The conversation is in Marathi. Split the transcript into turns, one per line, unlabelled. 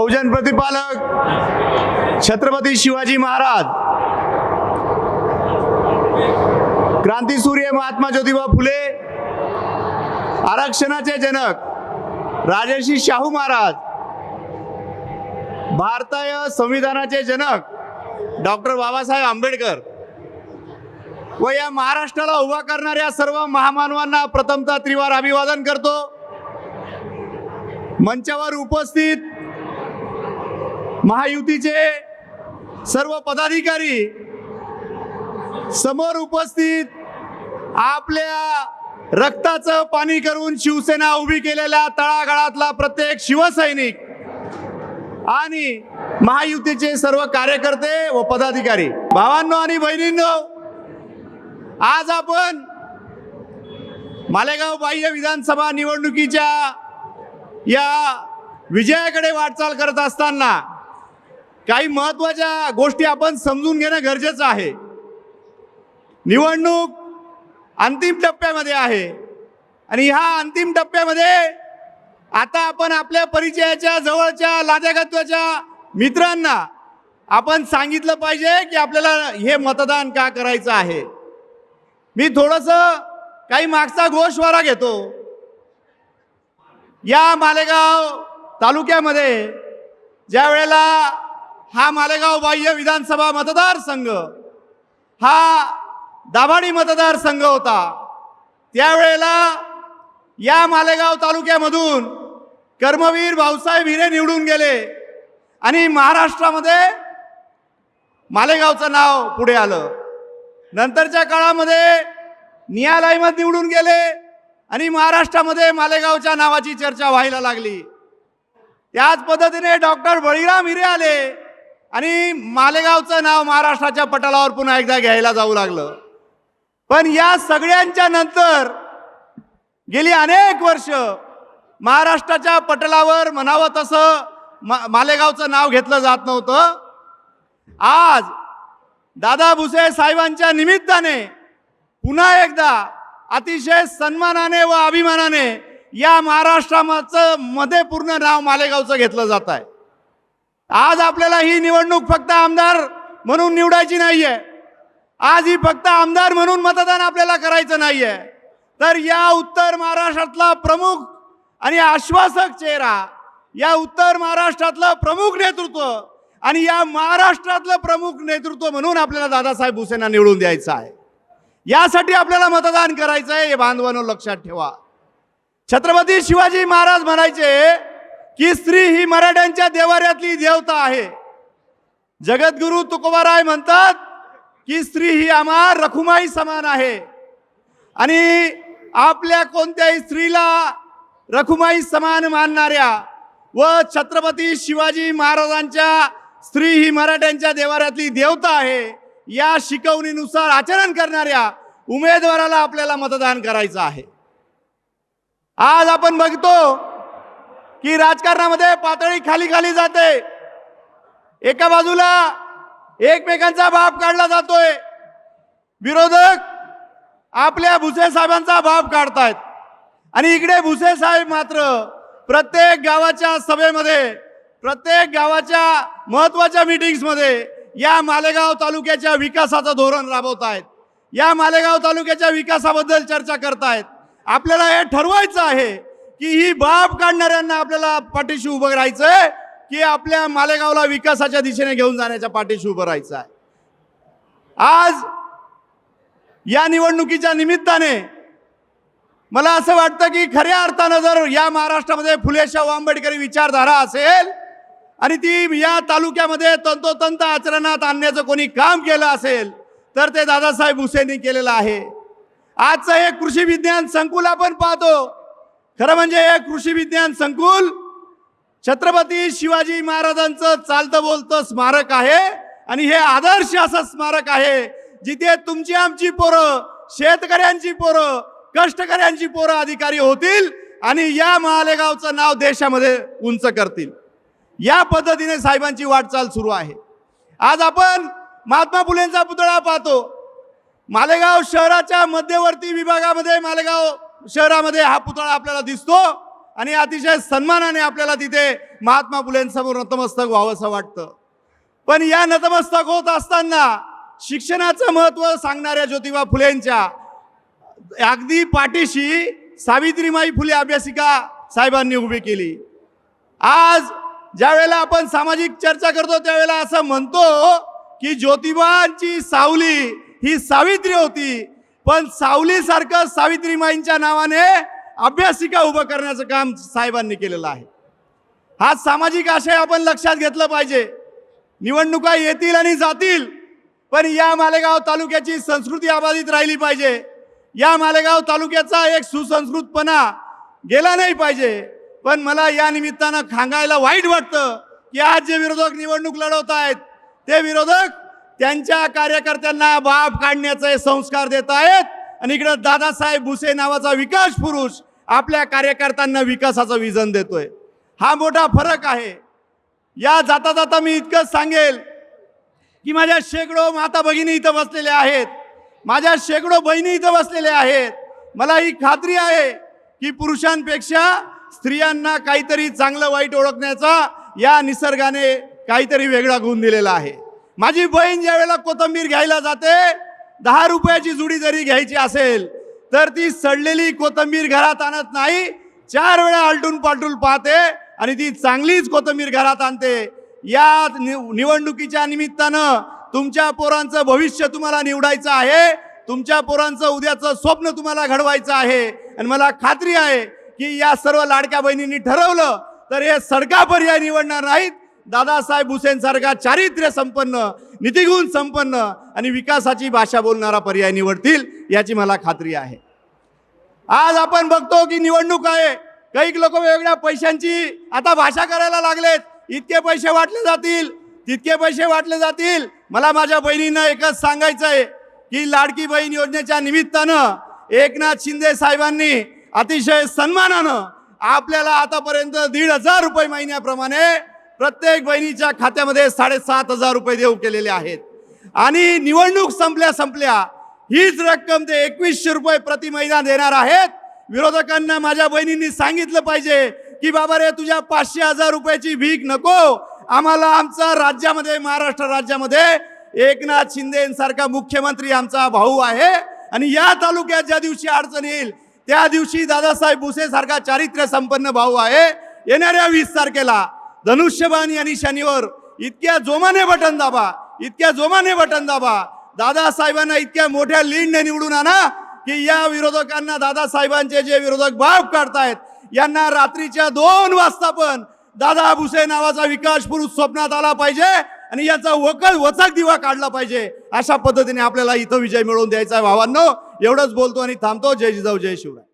बहुजन प्रतिपालक छत्रपती शिवाजी महाराज क्रांतीसूर्य महात्मा ज्योतिबा फुले आरक्षणाचे जनक राजर्षी शाहू महाराज भारतीय संविधानाचे जनक डॉक्टर बाबासाहेब आंबेडकर व या महाराष्ट्राला उभा करणाऱ्या सर्व महामानवांना प्रथमता त्रिवार अभिवादन करतो. मंचावर उपस्थित महायुतीचे सर्व पदाधिकारी समोर उपस्थित आपल्या रक्ताचं पाणी करून शिवसेना उभी केलेल्या तळागाळातला प्रत्येक शिवसैनिक आणि महायुतीचे सर्व कार्यकर्ते व पदाधिकारी. भावांनो आणि बहिणींनो आज आपण मालेगाव बाह्य विधानसभा निवडणुकीच्या या विजयाकडे वाटचाल करत असताना काही महत्त्वाच्या गोष्टी आपण समजून घेणं गरजेचं आहे. निवडणूक अंतिम टप्प्यामध्ये आहे. आणि ह्या अंतिम टप्प्यामध्ये आता आपण आपल्या परिचयाच्या जवळच्या लाजागत्वाच्या मित्रांना आपण सांगितलं पाहिजे की आपल्याला हे मतदान का करायचं आहे. मी थोडंसं काही मागचा गोषवारा घेतो. या मालेगाव तालुक्यामध्ये ज्या वेळेला हा मालेगाव बाह्य विधानसभा मतदारसंघ हा दाभाडी मतदारसंघ होता. त्यावेळेला या मालेगाव तालुक्यामधून कर्मवीर भाऊसाहेब हिरे निवडून गेले आणि महाराष्ट्रामध्ये मालेगावचं नाव पुढे आलं. नंतरच्या काळामध्ये नियाल अहमद निवडून गेले आणि महाराष्ट्रामध्ये मालेगावच्या नावाची चर्चा व्हायला लागली. त्याच पद्धतीने डॉक्टर बळीराम हिरे आले. आणि मालेगावचं नाव महाराष्ट्राच्या पटलावर पुन्हा एकदा घ्यायला जाऊ लागलं. पण या सगळ्यांच्या नंतर गेली अनेक वर्ष महाराष्ट्राच्या पटलावर म्हणावं तसं मा मालेगावचं नाव घेतलं जात नव्हतं. आज दादा भुसे साहेबांच्या निमित्ताने पुन्हा एकदा अतिशय सन्मानाने व अभिमानाने या महाराष्ट्राचं मध्ये पूर्ण नाव मालेगावचं घेतलं जात आहे. आज आपल्याला ही निवडणूक फक्त आमदार म्हणून निवडायची नाही आहे आज ही फक्त आमदार म्हणून मतदान आपल्याला करायचं नाही आहे तर या उत्तर महाराष्ट्रातला प्रमुख आणि आश्वासक चेहरा या उत्तर महाराष्ट्रातलं प्रमुख नेतृत्व आणि या महाराष्ट्रातलं प्रमुख नेतृत्व म्हणून आपल्याला दादासाहेब भुसेंना निवडून द्यायचं आहे. यासाठी आपल्याला मतदान करायचं आहे हे बांधवांनो लक्षात ठेवा. छत्रपती शिवाजी महाराज म्हणायचे की स्त्री ही मराठ्यांच्या देवाऱ्यातली देवता आहे. जगद्गुरु तुकोबाराय म्हणतात की स्त्री ही आम्हा रखुमाई समान आहे. आणि आपल्या कोणत्याही स्त्रीला रखुमाई समान मानणाऱ्या व छत्रपती शिवाजी महाराजांच्या स्त्री ही मराठ्यांच्या देवाऱ्यातली देवता आहे या शिकवणीनुसार आचरण करणाऱ्या उमेदवाराला आपल्याला मतदान करायचं आहे. आज आपण बघतो की राजकारणामध्ये पातळी खाली खाली जाते. एका बाजूला एकमेकांचा बाप काढला जातोय. विरोधक आपल्या भुसे साहेबांचा बाप काढतायत. आणि इकडे भुसे साहेब मात्र प्रत्येक गावाच्या सभेमध्ये प्रत्येक गावाच्या महत्त्वाच्या मीटिंग्समध्ये या मालेगाव तालुक्याच्या विकासाचं धोरण राबवत आहेत या मालेगाव तालुक्याच्या विकासाबद्दल चर्चा करतायत. आपल्याला हे ठरवायचं आहे की ही बाप काढणाऱ्यांना आपल्याला पाठीशी उभं राहायचंय की आपल्या मालेगावला विकासाच्या दिशेने घेऊन जाण्याच्या पाठीशी उभं राहायचं आहे आज या निवडणुकीच्या निमित्ताने मला असं वाटतं की खऱ्या अर्थानं जर या महाराष्ट्रामध्ये फुलेशाहू आंबेडकरी विचारधारा असेल आणि ती या तालुक्यामध्ये तंतोतंत आचरणात आणण्याचं कोणी काम केलं असेल तर ते दादासाहेब हुसेनी केलेलं आहे. आजचं हे कृषी विज्ञान संकुल आपण पाहतो खरं म्हणजे हे कृषी विज्ञान संकुल छत्रपती शिवाजी महाराजांचं चालतं बोलतं स्मारक आहे आणि हे आदर्श असं स्मारक आहे जिथे तुमची आमची पोरं शेतकऱ्यांची पोरं कष्टकऱ्यांची पोरं अधिकारी होतील आणि या मालेगावचं नाव देशामध्ये उंच करतील. या पद्धतीने साहेबांची वाटचाल सुरू आहे. आज आपण महात्मा फुलेंचा पुतळा पाहतो. मालेगाव शहराच्या मध्यवर्ती विभागामध्ये मालेगाव शहरामध्ये हा पुतळा आपल्याला दिसतो आणि अतिशय सन्मानाने आपल्याला तिथे महात्मा फुलेंसमोर नतमस्तक व्हावंसं वाटतं. पण या नतमस्तक होत असताना शिक्षणाचं महत्त्व सांगणाऱ्या ज्योतिबा फुलेंच्या अगदी पाठीशी सावित्रीमाई फुले अभ्यासिका साहेबांनी उभी केली. आज ज्यावेळेला आपण सामाजिक चर्चा करतो त्यावेळेला असं म्हणतो की ज्योतिबांची सावली ही सावित्री होती. पण सावलीसारखं सावित्रीमाईंच्या नावाने अभ्यासिका उभं करण्याचं काम साहेबांनी केलेलं आहे. हा सामाजिक आशय आपण लक्षात घेतलं पाहिजे. निवडणुका येतील आणि जातील पण या मालेगाव तालुक्याची संस्कृती अबाधित राहिली पाहिजे. या मालेगाव तालुक्याचा एक सुसंस्कृतपणा गेला नाही पाहिजे. पण मला या निमित्तानं खांगायला वाईट वाटतं की आज जे विरोधक निवडणूक लढवत आहेत ते विरोधक त्यांच्या कार्यकर्त्यांना बाप काढण्याचे संस्कार देत आहेत. आणि इकडं दादासाहेब भुसे नावाचा विकास पुरुष आपल्या कार्यकर्त्यांना विकासाचं विजन देतोय. हा मोठा फरक आहे. या जाता जाता मी इतकंच सांगेल की माझ्या शेकडो माता भगिनी इथं बसलेल्या आहेत. माझ्या शेकडो बहिणी इथं बसलेल्या आहेत. मला ही खात्री आहे की पुरुषांपेक्षा स्त्रियांना काहीतरी चांगलं वाईट ओळखण्याचा या निसर्गाने काहीतरी वेगळा गुण दिलेला आहे. माझी बहीण ज्या वेळेला कोथंबीर घ्यायला जाते दहा रुपयाची जुडी जरी घ्यायची असेल तर ती सडलेली कोथंबीर घरात आणत नाही. चार वेळा आलटून पालटून पाहते आणि ती चांगलीच कोथंबीर घरात आणते. या निवडणुकीच्या निमित्तानं तुमच्या पोरांचं भविष्य तुम्हाला निवडायचं आहे. तुमच्या पोरांचं उद्याचं स्वप्न तुम्हाला घडवायचं आहे. आणि मला खात्री आहे की या सर्व लाडक्या बहिणींनी ठरवलं तर हे सडका पर्याय निवडणार नाहीत. दादासाहेब हुसेनसारखा चारित्र्य संपन्न नीतिगुण संपन्न आणि विकासाची भाषा बोलणारा पर्याय निवडतील याची मला खात्री आहे. आज आपण बघतो की निवडणूक आहे. काही लोक वेगवेगळ्या पैशांची आता भाषा करायला लागलेत. इतके पैसे वाटले जातील तितके पैसे वाटले जातील. मला माझ्या बहिणींना एकच सांगायचं आहे की लाडकी बहीण योजनेच्या निमित्तानं एकनाथ शिंदे साहेबांनी अतिशय सन्मानानं आपल्याला आतापर्यंत दीड हजार रुपये महिन्याप्रमाणे प्रत्येक बहिणीच्या खात्यामध्ये साडेसात हजार रुपये देऊ केलेले आहेत. आणि निवडणूक संपल्या संपल्या हीच रक्कम ते एकवीसशे रुपये प्रति महिना देणार आहेत. विरोधकांना माझ्या बहिणींनी सांगितलं पाहिजे की बाबा रे तुझ्या पाचशे हजार रुपयाची भीक नको. आम्हाला आमचा राज्यामध्ये महाराष्ट्र राज्यामध्ये एकनाथ शिंदेसारखा मुख्यमंत्री आमचा भाऊ आहे. आणि या तालुक्यात ज्या दिवशी अडचण येईल त्या दिवशी दादासाहेब भुसे सारखा चारित्र्य संपन्न भाऊ आहे. येणाऱ्या वीस तारखेला धनुष्यबाण या निशाणीवर इतक्या जोमाने बटन दाबा. इतक्या जोमाने बटन दाबा. दादासाहेबांना इतक्या मोठ्या लीडने निवडून आणा की या विरोधकांना दादासाहेबांचे जे विरोधक भाव काढतायत यांना रात्रीच्या दोन वाजता पण दादा भुसे नावाचा विकास पुरुष स्वप्नात आला पाहिजे आणि याचा वकल वचक दिवा काढला पाहिजे. अशा पद्धतीने आपल्याला इथं विजय मिळवून द्यायचा आहे भावांनो. एवढंच बोलतो आणि थांबतो. जय जिजाऊ जय शिवराय.